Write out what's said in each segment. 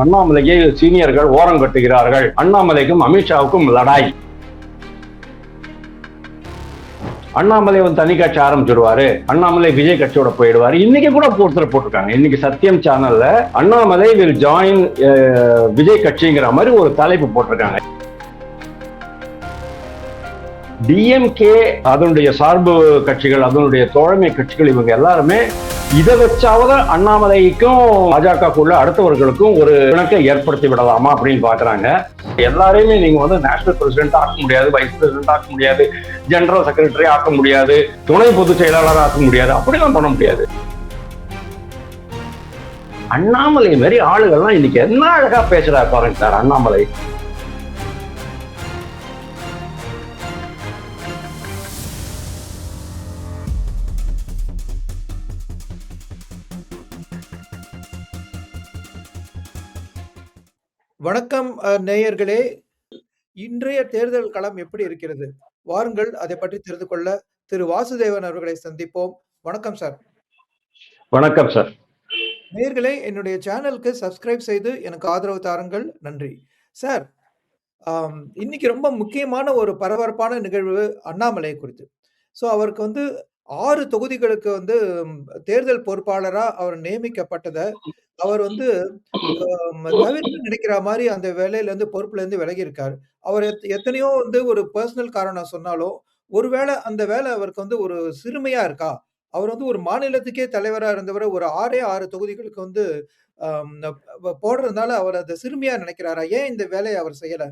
அண்ணாமலையை சீனியர்கள் ஓரம் கட்டுகிறார்கள். அண்ணாமலைக்கும் அமித்ஷாவுக்கும் லடாய். அண்ணாமலை வந்து தனி கட்சி ஆரம்பிச்சிடுவாரு. அண்ணாமலை விஜய் கட்சியோட போயிடுவாரு. இன்னைக்கு கூட ஒருத்தர் போட்டிருக்காங்க. இன்னைக்கு சத்தியம் சேனல்ல அண்ணாமலை வில் ஜாயின் விஜய் கட்சிங்கிற மாதிரி ஒரு தலைப்பு போட்டிருக்காங்க. டிஎம்கே அதனுடைய சார்பு கட்சிகள் அதனுடைய தோழமை கட்சிகள் இவங்க எல்லாருமே இதை வச்சாவது அண்ணாமலைக்கும் பாஜகக்குள்ள அடுத்தவர்களுக்கும் ஒரு பிணக்கை ஏற்படுத்தி விடலாமா அப்படின்னு பாக்குறாங்க. எல்லாரையுமே நீங்க வந்து நேஷனல் பிரசிடென்ட் ஆக்க முடியாது வைஸ் பிரசிடென்ட் ஆக்க முடியாது ஜெனரல் செக்ரட்டரி ஆக்க முடியாது துணை பொதுச் செயலாளர் ஆக்க முடியாது அப்படிலாம் பண்ண முடியாது. அண்ணாமலை மாதிரி ஆளுகள்லாம் இன்னைக்கு என்ன அழகா பேசுறா பாருங்க சார் அண்ணாமலை. வணக்கம் நேயர்களே. இன்றைய தேர்தல் களம் எப்படி இருக்கிறது? வாருங்கள் அதை பற்றி தெரிந்து கொள்ள திரு. வாசுதேவன் அவர்களை சந்திப்போம். வணக்கம் சார். வணக்கம் சார். நேயர்களே என்னுடைய சேனலுக்கு சப்ஸ்கிரைப் செய்து எனக்கு ஆதரவு தாருங்கள். நன்றி. சார் இன்னைக்கு ரொம்ப முக்கியமான ஒரு பரபரப்பான நிகழ்வு அண்ணாமலை குறித்து. ஸோ அவருக்கு வந்து ஆறு தொகுதிகளுக்கு வந்து தேர்தல் பொறுப்பாளரா அவர் நியமிக்கப்பட்டதை அவர் வந்து தவிர்த்து நினைக்கிற மாதிரி அந்த வேலையில இருந்து பொறுப்புல இருந்து விலகி அவர் எத்- எத்தனையோ வந்து ஒரு பர்சனல் காரணம் சொன்னாலும் ஒருவேளை அந்த வேலை அவருக்கு வந்து ஒரு சிறுமையா இருக்கா? அவர் வந்து ஒரு மாநிலத்துக்கே தலைவரா இருந்தவரை ஒரு ஆறே ஆறு தொகுதிகளுக்கு வந்து ஆம், போடுறதுனால அவர் அதை சிறுமையா நினைக்கிறாரா? ஏன் இந்த வேலையை அவர் செய்யல?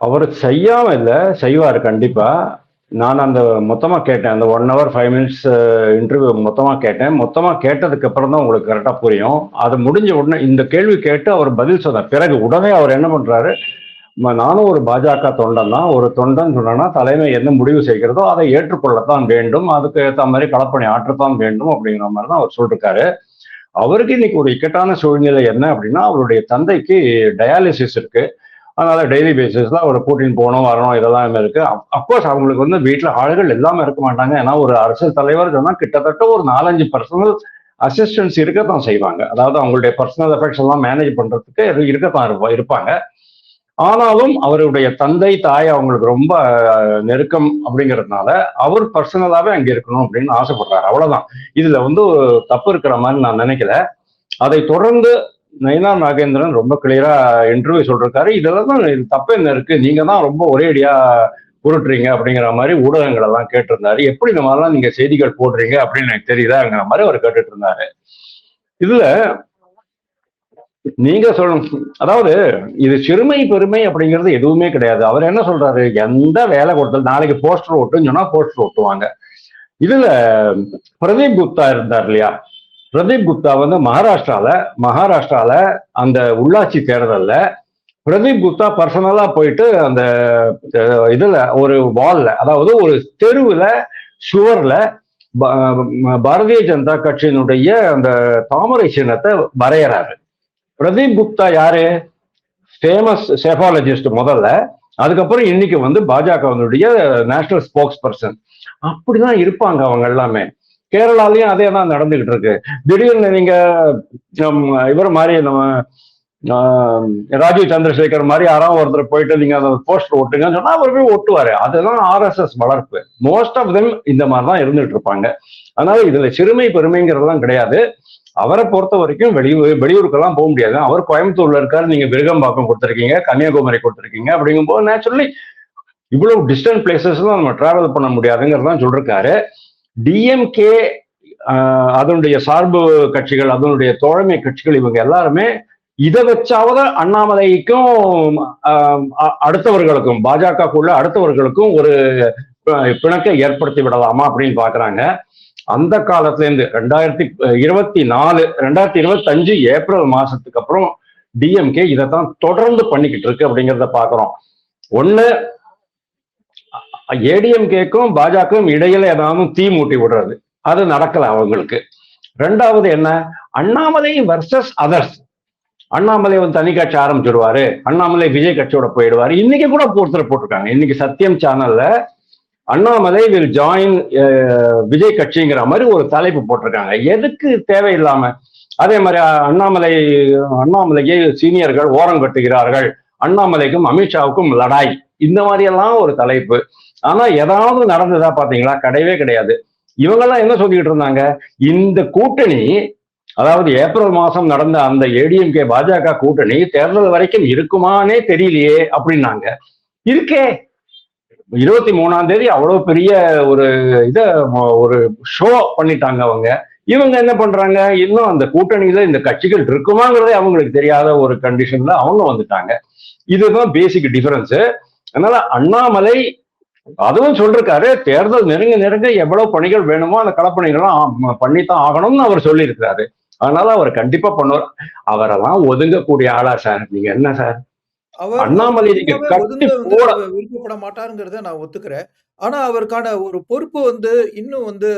அவர் செய்யாம இல்ல செய்வார் கண்டிப்பா. நான் அந்த மொத்தமாக கேட்டேன். அந்த one hour five minutes interview மொத்தமாக கேட்டேன். மொத்தமாக கேட்டதுக்கு அப்புறம் தான் உங்களுக்கு கரெக்டாக புரியும். அது முடிஞ்ச உடனே இந்த கேள்வி கேட்டு அவர் பதில் சொன்னார். பிறகு உடனே அவர் என்ன பண்ணுறாரு நானும் ஒரு பாஜக தொண்டன் தான். ஒரு தொண்டன் சொன்னா தலைமை என்ன முடிவு செய்கிறதோ அதை ஏற்றுக்கொள்ளத்தான் வேண்டும். அதுக்கு ஏற்ற மாதிரி களப்பணி ஆற்றத்தான் வேண்டும் அப்படிங்கிற மாதிரி தான் அவர் சொல்லிருக்காரு. அவருக்கு இன்னைக்கு ஒரு இக்கட்டான சூழ்நிலை என்ன அப்படின்னா அவருடைய தந்தைக்கு டயாலிசிஸ் இருக்கு. அதனால டெய்லி பேசிஸ்ல அவரை கூட்டின்னு போகணும் வரணும் இதெல்லாம் இருக்கு. அப்கோர்ஸ் அவங்களுக்கு வந்து வீட்டில் ஆளுகள் எல்லாமே இருக்க மாட்டாங்க. ஏன்னா ஒரு அரசியல் தலைவர் சொன்னா கிட்டத்தட்ட ஒரு நாலஞ்சு பர்சனல் அசிஸ்டன்ஸ் இருக்கத்தான் செய்வாங்க. அதாவது அவங்களுடைய பர்சனல் எஃபெக்ட்ஸ் எல்லாம் மேனேஜ் பண்றதுக்கு இருக்கத்தான் இருப்பா- இருப்பாங்க. ஆனாலும் அவருடைய தந்தை தாய் அவங்களுக்கு ரொம்ப நெருக்கம் அப்படிங்கிறதுனால அவர் பர்சனலாவே அங்க இருக்கணும் அப்படின்னு ஆசைப்படுறாரு. அவ்வளவுதான். இதுல வந்து தப்பு இருக்கிற மாதிரி நான் நினைக்கல. அதை தொடர்ந்து நயனா நாகேந்திரன் ரொம்ப கிளியரா இன்டர்வியூ சொல்றாரு இதெல்லாம் தான் இது தப்பு என்ன இருக்கு? நீங்க தான் ரொம்ப ஒரேடியா உருட்டுறீங்க அப்படிங்கிற மாதிரி ஊடகங்கள் எல்லாம் கேட்டிருந்தாரு. எப்படி இந்த மாதிரிலாம் நீங்க செய்திகள் போடுறீங்க அப்படின்னு எனக்கு தெரியுதாங்கிற மாதிரி அவர் கேட்டுட்டு இருந்தாரு இதுல நீங்க சொல்லணும் அதாவது இது சிறுமை பெருமை அப்படிங்கிறது எதுவுமே கிடையாது. அவர் என்ன சொல்றாரு? எந்த வேலை கொடுத்தாலும் நாளைக்கு போஸ்டர் ஓட்டுன்னு சொன்னா போஸ்டர் ஓட்டுவாங்க. இதுல பிரதீப் குப்தா இருந்தார் இல்லையா? பிரதீப் குப்தா வந்து மகாராஷ்டிரால மகாராஷ்டிரால அந்த உள்ளாட்சி தேர்தல்ல பிரதீப் குப்தா பர்சனலா போயிட்டு அந்த இதுல ஒரு வால்ல அதாவது ஒரு தெருவுல சுவர்ல பாரதிய ஜனதா கட்சியினுடைய அந்த தாமரை சின்னத்தை வரையறாரு. பிரதீப் குப்தா யாரு? ஃபேமஸ் செஃபாலஜிஸ்ட் முதல்ல. அதுக்கப்புறம் இன்னைக்கு வந்து பாஜகவினுடைய நேஷனல் ஸ்போக்ஸ் பர்சன் அப்படிதான் இருப்பாங்க அவங்க எல்லாமே. கேரளாலையும் அதே தான் நடந்துகிட்டு இருக்கு. திடீர்னு நீங்க இவர் மாதிரி நம்ம ஆஹ், ராஜீவ் சந்திரசேகர் மாதிரி யாராவது ஒருத்தர் போயிட்டு நீங்க அந்த போஸ்டர் ஒட்டுங்கன்னு சொன்னா அவர் போய் ஒட்டுவாரு. அதுதான் ஆர்எஸ்எஸ் வளர்ப்பு. மோஸ்ட் ஆஃப் தெம் இந்த மாதிரி தான் இருந்துட்டு இருப்பாங்க. அதனால இதுல சிறுமை பெருமைங்கிறதெல்லாம் கிடையாது. அவரை பொறுத்த வரைக்கும் வெளியூர் வெளியூருக்கெல்லாம் போக முடியாது. அவர் கோயம்புத்தூர்ல இருக்காரு நீங்க விருகம்பாக்கம் கொடுத்துருக்கீங்க கன்னியாகுமரி கொடுத்துருக்கீங்க அப்படிங்கும்போது நேச்சுரலி இவ்வளவு டிஸ்டன்ட் பிளேசஸ்லாம் நம்ம டிராவல் பண்ண முடியாதுங்கிறதான் சொல்லிருக்காரு. டிஎம்கே அதனுடைய சார்பு கட்சிகள் அதனுடைய தோழமை கட்சிகள் இவங்க எல்லாருமே இதை வச்சாவது அண்ணாமலைக்கும் அடுத்தவர்களுக்கும் பாஜக அடுத்தவர்களுக்கும் பாஜகக்குள்ள அடுத்தவர்களுக்கும் ஒரு பிணக்கை ஏற்படுத்தி விடலாமா அப்படின்னு பாக்குறாங்க. அந்த காலத்துல இருந்து ரெண்டாயிரத்தி இருபத்தி நாலு ரெண்டாயிரத்தி இருபத்தி அஞ்சு ஏப்ரல் மாசத்துக்கு அப்புறம் டிஎம்கே இதைத்தான் தொடர்ந்து பண்ணிக்கிட்டு இருக்கு அப்படிங்கிறத பாக்குறோம். ஒண்ணு ஏடிஎம்கேக்கும் பாஜகவும் இடையில ஏதாவது தீ மூட்டி விடுறது. அது நடக்கல அவங்களுக்கு. ரெண்டாவது என்ன? அண்ணாமலை வர்சஸ் அதர்ஸ் அண்ணாமலை வந்து தனி கட்சி ஆரம்பிச்சிடுவாரு. அண்ணாமலை விஜய் கட்சியோட போயிடுவாரு. இன்னைக்கு கூட போர்த்தர் போட்டிருக்காங்க. இன்னைக்கு சத்தியம் சேனல்ல அண்ணாமலை வில் ஜாயின் விஜய் கட்சிங்கிற மாதிரி ஒரு தலைப்பு போட்டிருக்காங்க. எதுக்கு தேவையில்லாம? அதே மாதிரி அண்ணாமலை அண்ணாமலையை சீனியர்கள் ஓரம் கட்டுகிறார்கள். அண்ணாமலைக்கும் அமித்ஷாவுக்கும் லடாய். இந்த மாதிரி எல்லாம் ஒரு தலைப்பு. ஆனா ஏதாவது நடந்ததா பாத்தீங்களா? கிடையவே கிடையாது. இவங்கெல்லாம் என்ன சொல்லிக்கிட்டு இருந்தாங்க? இந்த கூட்டணி அதாவது ஏப்ரல் மாசம் நடந்த அந்த ஏடிஎம்கே பாஜக கூட்டணி தேர்தல் வரைக்கும் இருக்குமானே தெரியலையே அப்படின்னாங்க. இருக்கே. இருபத்தி மூணாம் தேதி அவ்வளவு பெரிய ஒரு இத ஒரு ஷோ பண்ணிட்டாங்க அவங்க. இவங்க என்ன பண்றாங்க? இன்னும் அந்த கூட்டணியில இந்த கட்சிகள் இருக்குமாங்கிறதே அவங்களுக்கு தெரியாத ஒரு கண்டிஷன்ல அவங்க வந்துட்டாங்க. இதுதான் பேசிக் டிஃபரன்ஸ் அதனால அண்ணாமலை அதுவும் சொல்லிருக்காரு தேர்தல் நெருங்க நெருங்க எவ்வளவு பணிகள் வேணுமோ அந்த களப்பணிகள்லாம் பண்ணித்தான் ஆகணும்னு அவர் சொல்லியிருக்கிறாரு. அதனால அவர் கண்டிப்பா பண்ணுவார். அவரெல்லாம் ஒதுங்கக்கூடிய ஆளா சார். நீங்க என்ன சார்? அவர் அண்ணாமலை விருப்பப்பட மாட்டாருங்கிறத நான் ஒத்துக்கிறேன். ஆனா, அவருக்கான ஒரு பொறுப்பு வந்து இன்னும் வந்து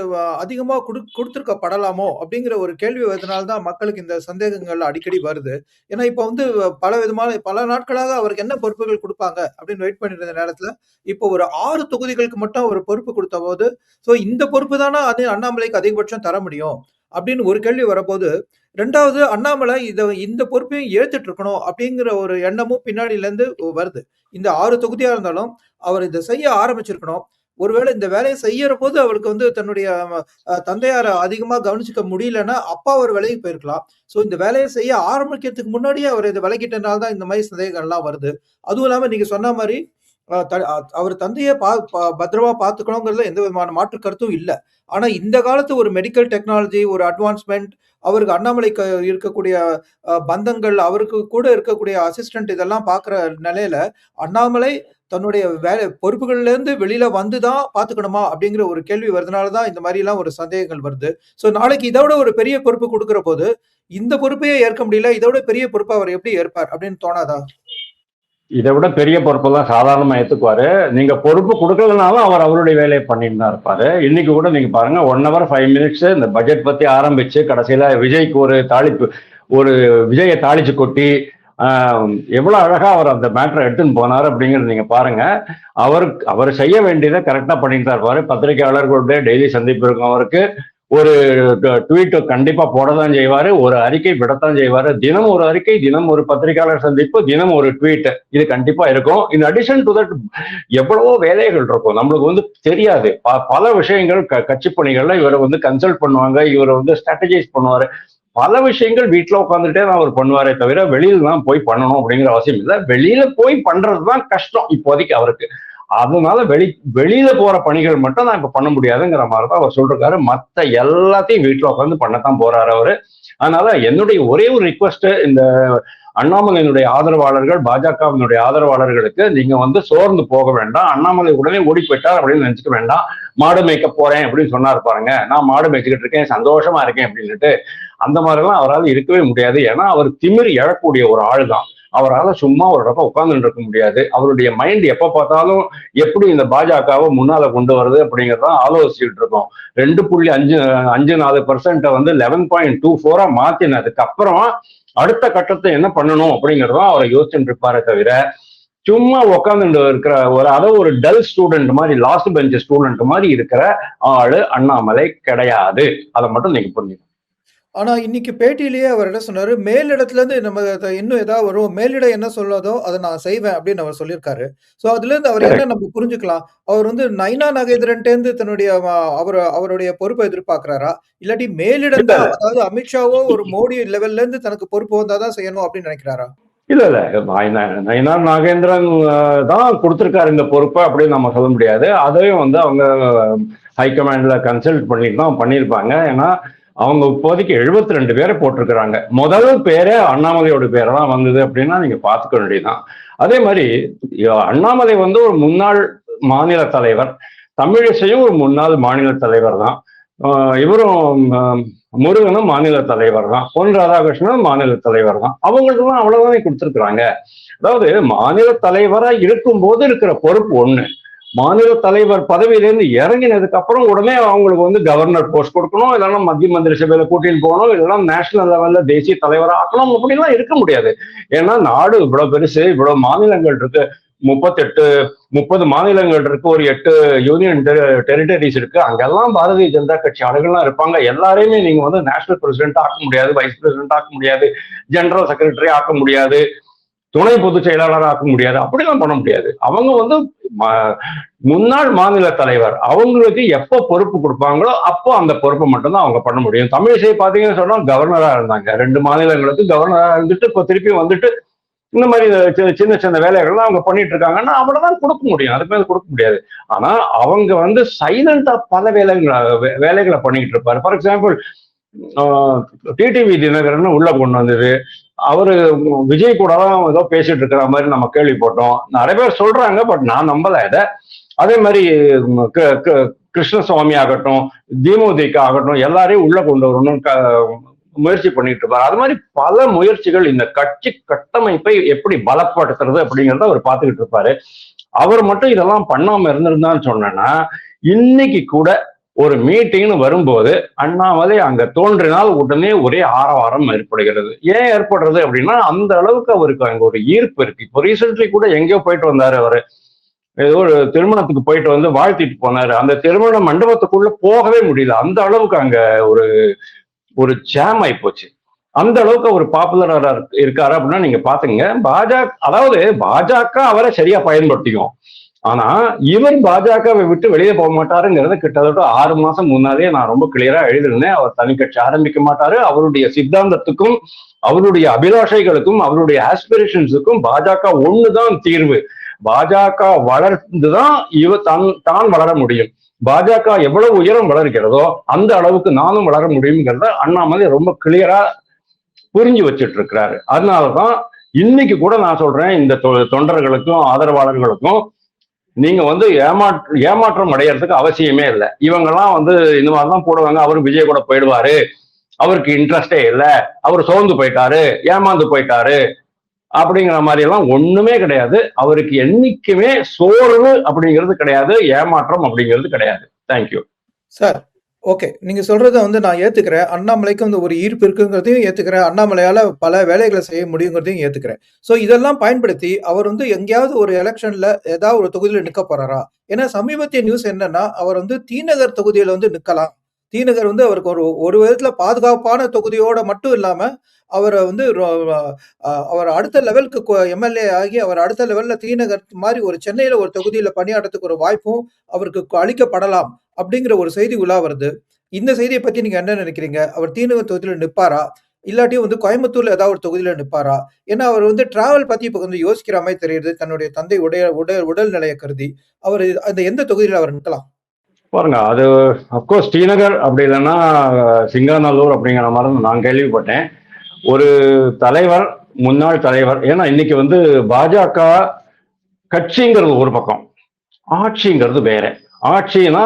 அதிகமா குடு குடுத்திருக்கப்படலாமோ! அப்படிங்கிற ஒரு கேள்வி வருதுனால தான் மக்களுக்கு இந்த சந்தேகங்கள் அடிக்கடி வருது. ஏன்னா, இப்ப வந்து பல விதமான பல நாட்களாக அவருக்கு என்ன பொறுப்புகள் குடுப்பாங்க அப்படின்னு வெயிட் பண்ணிட்டு இருந்த நேரத்துல, இப்போ ஒரு 6 தொகுதிகளுக்கு மட்டும் ஒரு பொறுப்பு குடுத்தபோது, ஸோ இந்த பொறுப்பு தான அது அண்ணாமலைக்கு அதிகபட்சம் தர முடியும். அப்படின்னு ஒரு கேள்வி வரப்போது, ரெண்டாவது அண்ணாமலை இதை இந்த பொறுப்பையும் ஏற்றுட்டு இருக்கணும் அப்படிங்கிற ஒரு எண்ணமும் பின்னாடியிலேருந்து வருது. இந்த ஆறு தொகுதியாக இருந்தாலும், அவர் இதை செய்ய ஆரம்பிச்சிருக்கணும். ஒருவேளை இந்த வேலைய செய்யறபோது அவருக்கு வந்து தன்னுடைய தந்தையாரை தந்தையார அதிகமா கவனிச்சுக்க முடியலன்னா, அப்பா ஒரு வேலைக்கு போயிருக்கலாம். ஸோ இந்த வேலையை செய்ய ஆரம்பிக்கிறதுக்கு முன்னாடியே அவர் இதை விலகிட்டனால தான் இந்த மாதிரி சந்தேகங்கள்லாம் வருது. அதுவும் இல்லாமல் நீங்கள் சொன்ன மாதிரி அவர் தந்தையை பா பத்திரமா பார்த்துக்கணுங்கிறதுல எந்த விதமான மாற்று கருத்தும் இல்லை ஆனா இந்த காலத்து ஒரு மெடிக்கல் டெக்னாலஜி, ஒரு அட்வான்ஸ்மெண்ட் அவருக்கு அண்ணாமலைக்கு இருக்கக்கூடிய பந்தங்கள், அவருக்கு கூட இருக்கக்கூடிய அசிஸ்டன்ட் இதெல்லாம் பார்க்குற நிலையில, அண்ணாமலை தன்னுடைய வேலை பொறுப்புகள்லேருந்து வெளியில வந்து தான் பார்த்துக்கணுமா? அப்படிங்கிற ஒரு கேள்வி வரதுனால தான் இந்த மாதிரிலாம் ஒரு சந்தேகங்கள் வருது. ஸோ நாளைக்கு இதோட ஒரு பெரிய பொறுப்பு கொடுக்குற போது, இந்த பொறுப்பையே ஏற்க முடியல. இதோட விட பெரிய பொறுப்பை அவர் எப்படி ஏற்பார்? அப்படின்னு தோணாதா? இதை விட பெரிய பொறுப்பெல்லாம் சாதாரணமாக ஏற்றுக்குவாரு நீங்கள் பொறுப்பு கொடுக்கலனாலும் அவர் அவருடைய வேலையை பண்ணிட்டு தான் இருப்பாரு. இன்னைக்கு கூட நீங்கள் பாருங்கள் ஒன் ஹவர் ஃபைவ் மினிட்ஸ் இந்த பட்ஜெட் பற்றி ஆரம்பித்து கடைசியில் விஜய்க்கு ஒரு தாளிப்பு ஒரு விஜயை தாளிச்சு கொட்டி எவ்வளோ அழகாக அவர் அந்த மேட்டரை எடுத்துன்னு போனார் அப்படிங்கிறது நீங்கள் பாருங்கள் அவருக்கு அவர் செய்ய வேண்டியதை கரெக்டாக பண்ணிட்டு தான் இருப்பார். பத்திரிகையாளர்களுடைய டெய்லி சந்திப்பு இருக்கும் அவருக்கு. ஒரு ட்வீட் கண்டிப்பா போட தான் செய்வாரு ஒரு அறிக்கை விடத்தான் செய்வாரு. தினம் ஒரு அறிக்கை தினம் ஒரு பத்திரிகையாளர் சந்திப்பு தினம் ஒரு ட்வீட் இது கண்டிப்பா இருக்கும். இன் அடிஷன் டு தட் எவ்வளவோ வேலைகள் இருக்கும். நம்மளுக்கு வந்து தெரியாது. ப- பல விஷயங்கள் க- கட்சி பணிகள்ல இவரை வந்து கன்சல்ட் பண்ணுவாங்க இவரை வந்து ஸ்ட்ராட்டஜைஸ் பண்ணுவாரு. பல விஷயங்கள் வீட்டில் உட்காந்துட்டே தான் அவர் பண்ணுவாரே தவிர வெளியில தான் போய் பண்ணணும் அப்படிங்கிற அவசியம் இல்லை. வெளியில போய் பண்றதுதான் கஷ்டம் இப்போதைக்கு அவருக்கு. அதனால வெளி வெளியில போற பணிகள் மட்டும் நான் இப்ப பண்ண முடியாதுங்கிற மாதிரி தான் அவர் சொல்றாரு. மத்த எல்லாத்தையும் வீட்டுல உட்காந்து பண்ணத்தான் போறாரு அவரு. அதனால என்னுடைய ஒரே ஒரு ரிக்வஸ்ட் இந்த அண்ணாமலையினுடைய ஆதரவாளர்கள் பாஜகவினுடைய ஆதரவாளர்களுக்கு நீங்க வந்து சோர்ந்து போக வேண்டாம். அண்ணாமலை உடனே ஓடி போயிட்டார் அப்படின்னு நினைச்சுக்க வேண்டாம். மாடு மேய்க்க போறேன் அப்படின்னு சொன்னார் பாருங்க. நான் மாடு மேய்ச்சிக்கிட்டு இருக்கேன் சந்தோஷமா இருக்கேன் அப்படின்னுட்டு. அந்த மாதிரிலாம் அவரால் இருக்கவே முடியாது. ஏன்னா அவர் திமிர் எழக்கூடிய ஒரு ஆள் தான் அவரால் சும்மா ஒரு இடத்த உட்காந்துட்டு இருக்க முடியாது. அவருடைய மைண்ட் எப்போ பார்த்தாலும் எப்படி இந்த பாஜகவை முன்னால கொண்டு வருது அப்படிங்கறத ஆலோசிச்சுட்டு இருக்கோம். ரெண்டு புள்ளி அஞ்சு அஞ்சு நாலு பர்சன்ட்டை வந்து லெவன் பாயிண்ட் டூ ஃபோரா மாத்தினதுக்கு அப்புறமா அடுத்த கட்டத்தை என்ன பண்ணணும் அப்படிங்கிறதான் அவரை யோசிச்சுட்டு இருப்பாரே தவிர சும்மா உட்காந்துட்டு இருக்கிற ஒரு அதாவது ஒரு டல் ஸ்டூடெண்ட் மாதிரி லாஸ்ட் பெஞ்ச் ஸ்டூடெண்ட் மாதிரி இருக்கிற ஆளு அண்ணாமலை கிடையாது. அதை மட்டும் நீங்க புரிஞ்சுக்கணும். ஆனா இன்னைக்கு பேட்டியிலேயே அவர் என்ன சொன்னாரு, மேலிடத்துலேருந்து நம்ம த இன்னும் ஏதாவது வரும். மேலிடம் என்ன சொல்லுதோ அத நான் செய்வேன் அப்படின்னு அவர் சொல்லியிருக்காரு. ஸோ அதுலேருந்து அவர் என்ன நம்ம புரிஞ்சுக்கலாம்? அவர் வந்து நைனா நாகேந்திரன்ட்டேருந்து தன்னுடைய அவரு அவருடைய பொறுப்ப எதிர்பார்க்கிறாரா? இல்லாட்டி மேலிடம் இல்ல தான் அதாவது அமித்ஷாவோ ஒரு மோடி லெவல்லேருந்து தனக்கு பொறுப்பு வந்தா தான் செய்யணும் அப்படின்னு நினைக்கிறாரா? இல்ல இல்ல நயனா- நாகேந்திரன் தான் கொடுத்திருக்காரு இந்த பொறுப்பை அப்படின்னு நம்ம சொல்ல முடியாது அதையும் வந்து அவங்க ஹைகமாண்ட்ல கன்சல்ட் பண்ணிட்டு தான் பண்ணியிருப்பாங்க ஏன்னா அவங்க இப்போதைக்கு 72 ரெண்டு பேரை போட்டிருக்கிறாங்க. முதல் பேரே அண்ணாமலையோட பேரை தான் வந்தது அப்படின்னா நீங்க பார்த்துக்க வேண்டியதுதான். அதே மாதிரி அண்ணாமலை வந்து ஒரு முன்னாள் மாநில தலைவர். தமிழிசையும் ஒரு முன்னாள் மாநில தலைவர் தான் இவரும் முருகனும் மாநில தலைவர் தான் பொன் ராதாகிருஷ்ணன் மாநில தலைவர் தான் அவங்களுக்கு தான் அவ்வளவுதானே கொடுத்துருக்குறாங்க. அதாவது மாநில தலைவரா இருக்கும்போது இருக்கிற பொறுப்பு ஒண்ணு. மாநில தலைவர் பதவியிலேருந்து இறங்கினதுக்கு அப்புறம் உடனே அவங்களுக்கு வந்து கவர்னர் போஸ்ட் கொடுக்கணும் இல்லைன்னா மத்திய மந்திரி சபையில கூட்டின்னு போகணும் இல்லைன்னா நேஷனல் லெவல்ல தேசிய தலைவராக ஆக்கணும் அப்படிலாம் இருக்க முடியாது. ஏன்னா நாடு இவ்வளவு பெருசு இவ்வளவு மாநிலங்கள் இருக்கு. முப்பத்தெட்டு முப்பது மாநிலங்கள் இருக்கு ஒரு எட்டு யூனியன் டெரிட்டரிஸ் இருக்கு. அங்கெல்லாம் பாரதிய ஜனதா கட்சி ஆளுகள்லாம் இருப்பாங்க. எல்லாரையுமே நீங்க வந்து நேஷனல் பிரசிடென்ட் ஆக்க முடியாது வைஸ் பிரசிடென்ட் ஆக்க முடியாது ஜெனரல் செக்ரட்டரி ஆக்க முடியாது. துணை பொதுச் செயலாளராக்க முடியாது. அப்படிலாம் பண்ண முடியாது. அவங்க வந்து முன்னாள் மாநில தலைவர். அவங்களுக்கு எப்போ பொறுப்பு கொடுப்பாங்களோ அப்போ அந்த பொறுப்பை மட்டும்தான் அவங்க பண்ண முடியும். தமிழிசை பார்த்தீங்கன்னு சொன்னா கவர்னரா இருந்தாங்க. ரெண்டு மாநிலங்களுக்கு கவர்னரா இருந்துட்டு இப்போ திருப்பி வந்துட்டு இந்த மாதிரி சின்ன சின்ன வேலைகள்லாம் அவங்க பண்ணிட்டு இருக்காங்கன்னா அவ்வளவுதான் கொடுக்க முடியும். அதுக்கு மேலே கொடுக்க முடியாது. ஆனா அவங்க வந்து சைலண்டா பல வேலைகளை வேலைகளை பண்ணிக்கிட்டு இருப்பாரு. ஃபார் எக்ஸாம்பிள் டிடிவி தினகரன் உள்ள கொண்டு வந்தது. அவரு விஜய் கூட தான் ஏதோ பேசிட்டு இருக்கிற மாதிரி நம்ம கேள்விப்பட்டோம். நிறைய பேர் சொல்றாங்க பட் நான் நம்பல இதை. அதே மாதிரி கிருஷ்ணசுவாமி ஆகட்டும் திமுதிக ஆகட்டும் எல்லாரையும் உள்ள கொண்டு வரணும் க- முயற்சி பண்ணிட்டு இருப்பார். அது மாதிரி பல முயற்சிகள் இந்த கட்சி கட்டமைப்பை எப்படி பலப்படுத்துறது அப்படிங்கிறத அவர் பார்த்துக்கிட்டு இருப்பாரு. அவர் மட்டும் இதெல்லாம் பண்ணாம இருந்திருந்தான்னு சொன்னேன்னா இன்னைக்கு கூட ஒரு மீட்டிங்னு வரும்போது அண்ணாமலை அங்க தோன்றினால் உடனே ஒரே ஆரவாரம் ஏற்படுகிறது. ஏன் ஏற்படுறது அப்படின்னா அந்த அளவுக்கு அவருக்கு அங்க ஒரு ஈர்ப்பு இருக்கு. இப்போ ரீசென்ட்லி கூட எங்கேயோ போயிட்டு வந்தாரு அவரு. ஏதோ ஒரு திருமணத்துக்கு போயிட்டு வந்து வாழ்த்திட்டு போனாரு. அந்த திருமண மண்டபத்துக்குள்ள போகவே முடியல. அந்த அளவுக்கு அங்க ஒரு ஒரு ஜாம் ஆகி போச்சு. அந்த அளவுக்கு அவர் பாப்புலரா இருக்காரு அப்படின்னா நீங்க பாத்துங்க பாஜக அதாவது பாஜக அவரை சரியா பயன்படுத்திக்கும். ஆனா இவர் பாஜகவை விட்டு வெளியே போக மாட்டாருங்கிறத கிட்டத்தட்ட ஆறு மாசம் முன்னாலே நான் ரொம்ப கிளியரா எழுதிருந்தேன் அவர் தனி கட்சி ஆரம்பிக்க மாட்டாரு. அவருடைய சித்தாந்தத்துக்கும் அவருடைய அபிலாஷைகளுக்கும் அவருடைய ஆஸ்பிரேஷன்ஸுக்கும் பாஜக ஒண்ணுதான் தீர்வு. பாஜக வளர்ந்துதான் இவ தான் தான் வளர முடியும். பாஜக எவ்வளவு உயரம் வளர்கிறதோ அந்த அளவுக்கு நானும் வளர முடியுங்கிறத அண்ணாமலை ரொம்ப கிளியரா புரிஞ்சு வச்சிட்டு இருக்கிறாரு அதனாலதான் இன்னைக்கு கூட நான் சொல்றேன் இந்த தொ- தொண்டர்களுக்கும் ஆதரவாளர்களுக்கும் நீங்க வந்து ஏமாற்ற ஏமாற்றம் அடையறதுக்கு அவசியமே இல்லை. இவங்கெல்லாம் வந்து இந்த மாதிரிலாம் போடுவாங்க. அவரும் விஜய் கூட போயிடுவாரு. அவருக்கு இன்ட்ரெஸ்டே இல்லை. அவர் சோர்ந்து போயிட்டாரு. ஏமாந்து போயிட்டாரு. அப்படிங்கிற மாதிரி எல்லாம் ஒண்ணுமே கிடையாது. அவருக்கு என்னைக்குமே சோர்வு அப்படிங்கிறது கிடையாது. ஏமாற்றம் அப்படிங்கிறது கிடையாது. தேங்க்யூ சார் ஓகே நீங்க சொல்றத வந்து நான் ஏத்துக்கிறேன். அண்ணாமலைக்கு வந்து ஒரு ஈர்ப்பு இருக்குங்கிறதையும் ஏத்துக்கிறேன். அண்ணாமலையால பல வேலைகளை செய்ய முடியுங்கிறதையும் ஏத்துக்கிறேன். ஸோ இதெல்லாம் பயன்படுத்தி அவர் வந்து எங்கேயாவது ஒரு எலெக்ஷன்ல ஏதாவது ஒரு தொகுதியில் நிற்க போறாரா? ஏன்னா சமீபத்திய நியூஸ் என்னன்னா அவர் வந்து தீநகர் தொகுதியில் வந்து நிற்கலாம் தீநகர் வந்து அவருக்கு ஒரு ஒரு விதத்தில் பாதுகாப்பான தொகுதியோட மட்டும் இல்லாமல் அவரை வந்து அவர் அடுத்த லெவலுக்கு எம்எல்ஏ ஆகி அவர் அடுத்த லெவலில் தீநகர் மாதிரி ஒரு சென்னையில் ஒரு தொகுதியில் பணியாற்றத்துக்கு ஒரு வாய்ப்பும் அவருக்கு அளிக்கப்படலாம் அப்படிங்கிற ஒரு செய்தி உலா வருது. இந்த செய்தியை பற்றி நீங்கள் என்ன நினைக்கிறீங்க? அவர் தீநகர் தொகுதியில் நிற்பாரா இல்லாட்டியும் வந்து கோயம்புத்தூர்ல ஏதாவது ஒரு தொகுதியில நிப்பாரா? ஏன்னா அவர் வந்து டிராவல் பத்தி இப்ப கொஞ்சம் யோசிக்கிற மாதிரி தெரியுது. தன்னுடைய தந்தை உடைய உடல் உடல் நிலையை கருதி. அவர் அந்த எந்த தொகுதியில அவர் நிற்கலாம் பாருங்க அது அப்கோர்ஸ் ஸ்ரீநகர் அப்படி இல்லைன்னா சிங்காநல்லூர் அப்படிங்கிற மாதிரி நான் கேள்விப்பட்டேன். ஒரு தலைவர் முன்னாள் தலைவர் ஏன்னா இன்னைக்கு வந்து பாஜக கட்சிங்கிறது ஒரு பக்கம் ஆட்சிங்கிறது வேற. ஆட்சினா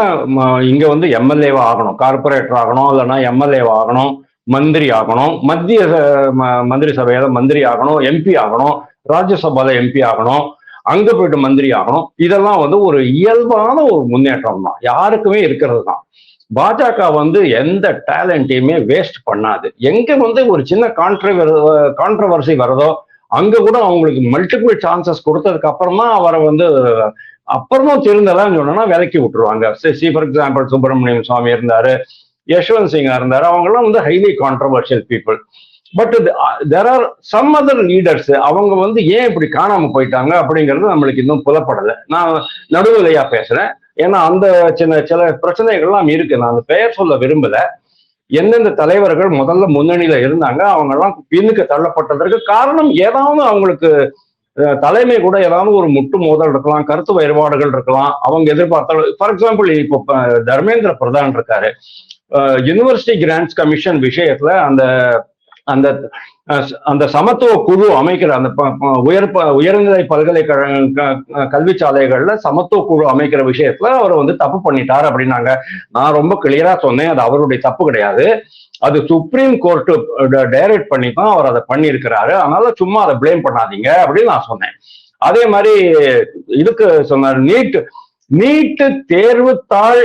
இங்க வந்து எம்எல்ஏவா ஆகணும் கார்பரேட்டர் ஆகணும் இல்லைன்னா எம்எல்ஏவா ஆகணும் மந்திரி ஆகணும் மத்திய ச- ம- மந்திரி சபையில மந்திரி ஆகணும் எம்பி ஆகணும் ராஜ்யசபால எம்பி ஆகணும் அங்க போயிட்டு மந்திரி ஆகணும். இதெல்லாம் வந்து ஒரு இயல்பான ஒரு முன்னேற்றம் தான் யாருக்குமே இருக்கிறது தான் பாஜக வந்து எந்த டேலண்ட்டையுமே வேஸ்ட் பண்ணாது. எங்க வந்து ஒரு சின்ன கான்ட்ரவர் கான்ட்ரவர்சி வருதோ அங்க கூட அவங்களுக்கு மல்டிபிள் சான்சஸ் கொடுத்ததுக்கு அப்புறமா அவரை வந்து அப்புறமும் திருந்தலாம் சொன்னா விலக்கி விட்டுருவாங்க. See for example Subramaniam Swamy இருந்தாரு யஷ்வந்த் சிங்கா இருந்தாரு அவங்கெல்லாம் வந்து highly controversial people but there are some other leaders அவங்க வந்து ஏன் இப்படி காணாம போயிட்டாங்க அப்படிங்கிறது நம்மளுக்கு இன்னும் புலப்படலை. நான் நடுநிலையா பேசுறேன். ஏன்னா அந்த சின்ன சில பிரச்சனைகள்லாம் இருக்கு. நான் அந்த பெயர் சொல்ல விரும்பல. எந்தெந்த தலைவர்கள் முதல்ல முன்னணியில இருந்தாங்க அவங்க எல்லாம் பின்னுக்கு தள்ளப்பட்டதற்கு காரணம் ஏதாவது அவங்களுக்கு தலைமை கூட ஏதாவது ஒரு முட்டு மோதல் இருக்கலாம் கருத்து வேறுபாடுகள் இருக்கலாம். அவங்க எதிர்பார்த்த ஃபார் எக்ஸாம்பிள் இப்போ தர்மேந்திர பிரதான் இருக்காரு. யூனிவர்சிட்டி கிராண்ட்ஸ் கமிஷன் விஷயத்துல அந்த அந்த அந்த சமத்துவ குழு அமைக்கிற அந்த உயர் ப- உயர்நிலை பல்கலைக்கழக க- கல்விச்சாலைகள்ல சமத்துவ குழு அமைக்கிற விஷயத்துல அவர் வந்து தப்பு பண்ணிட்டார் அப்படின்னாங்க. நான் ரொம்ப கிளியரா சொன்னேன். அது அவருடைய தப்பு கிடையாது. அது சுப்ரீம் கோர்ட் டைரக்ட் பண்ணி தான் அவர் அதை பண்ணியிருக்கிறாரு. அதனால சும்மா அதை ப்ளேம் பண்ணாதீங்க அப்படின்னு நான் சொன்னேன். அதே மாதிரி இதுக்கு சொன்னார் நீட் நீட்டு தேர்வுத்தாள்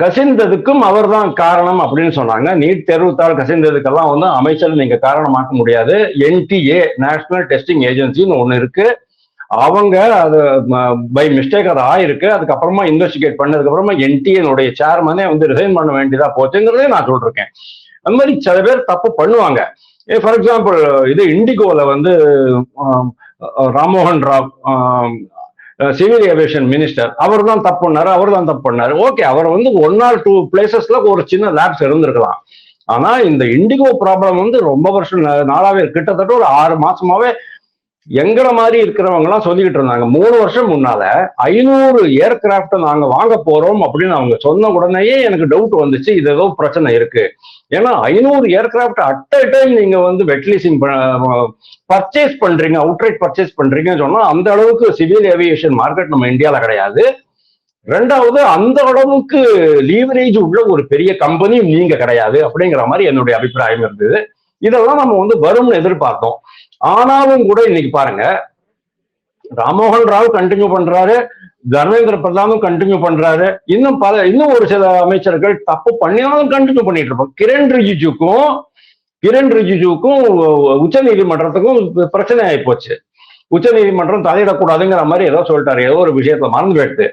கசிந்ததுக்கும் அவர்தான் காரணம் அப்படின்னு சொன்னாங்க. நீட் தேர்வுத்தாள் கசிந்ததுக்கெல்லாம் வந்து அமைச்சர் நீங்க காரணமாக்க முடியாது. என்டிஏ நேஷனல் டெஸ்டிங் ஏஜென்சின்னு ஒன்று இருக்கு. அவங்க அது பை மிஸ்டேக் அது ஆயிருக்கு. அதுக்கப்புறமா இன்வெஸ்டிகேட் பண்ணதுக்கப்புறமா என்டிஏனுடைய சேர்மனே வந்து ரிசைன் பண்ண வேண்டியதா போச்சுங்கிறதே நான் சொல்லிருக்கேன். அந்த மாதிரி சில பேர் தப்பு பண்ணுவாங்க. ஃபார் எக்ஸாம்பிள் இது இண்டிகோல வந்து Rammohan Rao civil aviation minister அவர் தான் தப்பு பண்ணாரு அவர் தான் தப்பு பண்ணாரு. ஓகே அவர் வந்து ஒன் ஆர் டூ பிளேசஸ்ல ஒரு சின்ன லேப்ஸ் இருந்திருக்கலாம். ஆனா இந்த இண்டிகோ ப்ராப்ளம் வந்து ரொம்ப வருஷம் நாளாவே கிட்டத்தட்ட ஒரு ஆறு மாசமாவே எங்களை மாதிரி இருக்கிறவங்க எல்லாம் சொல்லிக்கிட்டு இருந்தாங்க. மூணு வருஷம் முன்னால ஐநூறு ஏர்கிராப்ட நாங்க வாங்க போறோம் அப்படின்னு அவங்க சொன்ன உடனேயே எனக்கு டவுட் வந்துச்சு. இது ஏதோ பிரச்சனை இருக்கு. ஏன்னா ஐநூறு ஏர்கிராப்ட் அட் அ டைம் நீங்க வந்து வெட்லீசிங் பர்ச்சேஸ் பண்றீங்க அவுட்ரைட் பர்ச்சேஸ் பண்றீங்கன்னு சொன்னா அந்த அளவுக்கு சிவில் ஏவியேஷன் மார்க்கெட் நம்ம இந்தியாவில கிடையாது. ரெண்டாவது அந்த அளவுக்கு லீவரேஜ் உள்ள ஒரு பெரிய கம்பெனி நீங்க கிடையாது அப்படிங்கிற மாதிரி என்னுடைய அபிப்பிராயம் இருந்தது. இதெல்லாம் நம்ம வந்து வரும்னு எதிர்பார்த்தோம். ஆனாலும் கூட இன்னைக்கு பாருங்க ராமோகன் ராவ் கண்டினியூ பண்றாரு தர்மேந்திர பிரதானும் கண்டினியூ பண்றாரு. இன்னும் பல இன்னும் ஒரு சில அமைச்சர்கள் தப்பு பண்ணினாலும் கண்டினியூ பண்ணிட்டு இருப்போம். கிரண் ரிஜிஜுக்கும் கிரண் ரிஜிஜுக்கும் உச்ச நீதிமன்றத்துக்கும் பிரச்சனை ஆகி போச்சு உச்ச நீதிமன்றம் தலையிடக்கூடாதுங்கிற மாதிரி ஏதோ சொல்லிட்டாரு. ஏதோ ஒரு விஷயத்துல மறந்து போயிடுது.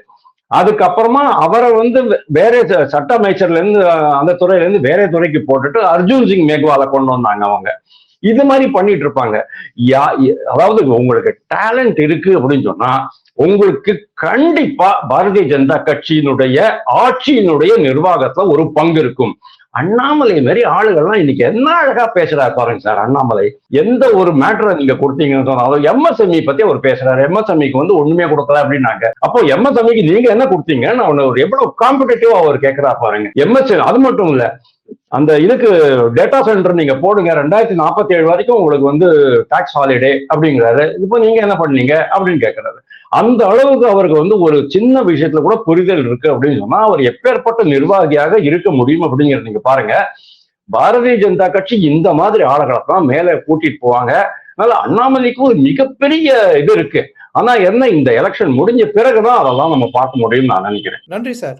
அதுக்கப்புறமா அவரை வந்து வேற சட்ட அமைச்சர்ல இருந்து அந்த துறையில இருந்து வேற துறைக்கு போட்டுட்டு அர்ஜுன் சிங் மேக்வால கொண்டு வந்தாங்க அவங்க. இது மாதிரி பண்ணிட்டு இருப்பாங்க. யா அதாவது உங்களுக்கு டேலண்ட் இருக்கு அப்படின்னு சொன்னா உங்களுக்கு கண்டிப்பா பாரதிய ஜனதா கட்சியினுடைய ஆட்சியினுடைய நிர்வாகத்துல ஒரு பங்கு இருக்கும். அண்ணாமலை மாதிரி ஆளுகள்லாம் இன்னைக்கு என்ன அழகா பேசுறா பாருங்க சார் அண்ணாமலை. எந்த ஒரு மேட்டரை நீங்க கொடுத்தீங்கன்னு சொன்னாலும் எம்எஸ்எம்இ பத்தி அவர் பேசுறாரு. எம்எஸ்எம்இக்கு வந்து ஒண்ணுமே கொடுக்கல அப்படின்னாங்க. அப்போ எம்எஸ்எம்இக்கு நீங்க என்ன கொடுத்தீங்கன்னு அவன் ஒரு எவ்வளவு காம்படிட்டிவா அவர் கேட்கிறா பாருங்க. எம்எஸ்எம் அது மட்டும் இல்ல அந்த இதுக்கு டேட்டா சென்டர் நீங்க போடுங்க. ரெண்டாயிரத்தி நாற்பத்தி ஏழு வரைக்கும் உங்களுக்கு வந்து டாக்ஸ் ஹாலிடே அப்படிங்கிறாரு. இப்போ நீங்க என்ன பண்ணீங்க அப்படின்னு கேட்கறாரு அந்த அளவுக்கு அவருக்கு வந்து ஒரு சின்ன விஷயத்துல கூட புரிதல் இருக்கு அப்படின்னு சொன்னா அவர் எப்பேற்பட்ட நிர்வாகியாக இருக்க முடியும் அப்படிங்கிறத நீங்க பாருங்க. பாரதிய ஜனதா கட்சி இந்த மாதிரி ஆளுகளை தான் மேலே கூட்டிட்டு போவாங்க. அதனால அண்ணாமலைக்கு ஒரு மிகப்பெரிய இது இருக்கு. ஆனா என்ன இந்த எலெக்ஷன் முடிஞ்ச பிறகுதான் அதெல்லாம் நம்ம பார்க்க முடியும்னு நான் நினைக்கிறேன். நன்றி சார்.